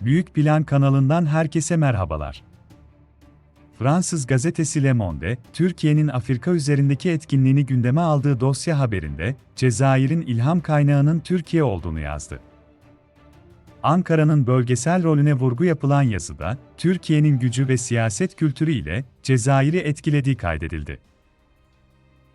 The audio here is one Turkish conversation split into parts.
Büyük Plan kanalından herkese merhabalar. Fransız gazetesi Le Monde, Türkiye'nin Afrika üzerindeki etkinliğini gündeme aldığı dosya haberinde, Cezayir'in ilham kaynağının Türkiye olduğunu yazdı. Ankara'nın bölgesel rolüne vurgu yapılan yazıda, Türkiye'nin gücü ve siyaset kültürü ile Cezayir'i etkilediği kaydedildi.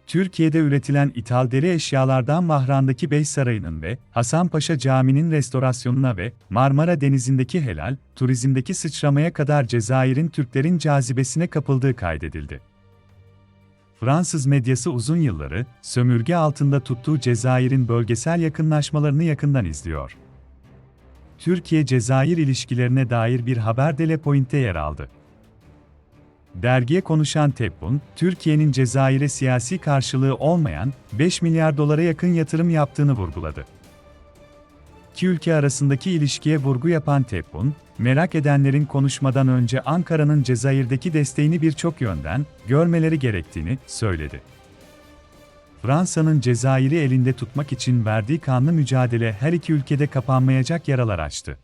Türkiye'de üretilen ithal deri eşyalardan Mahran'daki Bey Sarayı'nın ve Hasanpaşa Camii'nin restorasyonuna ve Marmara Denizi'ndeki helal, turizmdeki sıçramaya kadar Cezayir'in Türklerin cazibesine kapıldığı kaydedildi. Fransız medyası uzun yılları, sömürge altında tuttuğu Cezayir'in bölgesel yakınlaşmalarını yakından izliyor. Türkiye-Cezayir ilişkilerine dair bir haber de Le yer aldı. Dergiye konuşan Tebboun, Türkiye'nin Cezayir'e siyasi karşılığı olmayan 5 milyar dolara yakın yatırım yaptığını vurguladı. İki ülke arasındaki ilişkiye vurgu yapan Tebboun, merak edenlerin konuşmadan önce Ankara'nın Cezayir'deki desteğini birçok yönden görmeleri gerektiğini söyledi. Fransa'nın Cezayir'i elinde tutmak için verdiği kanlı mücadele her iki ülkede kapanmayacak yaralar açtı.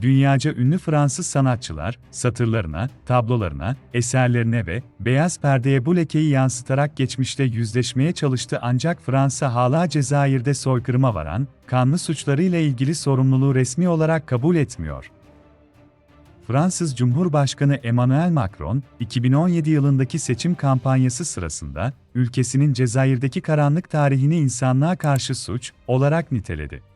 Dünyaca ünlü Fransız sanatçılar, satırlarına, tablolarına, eserlerine ve beyaz perdeye bu lekeyi yansıtarak geçmişte yüzleşmeye çalıştı ancak Fransa hala Cezayir'de soykırıma varan, kanlı suçlarıyla ilgili sorumluluğu resmi olarak kabul etmiyor. Fransız Cumhurbaşkanı Emmanuel Macron, 2017 yılındaki seçim kampanyası sırasında, ülkesinin Cezayir'deki karanlık tarihini insanlığa karşı suç olarak niteledi.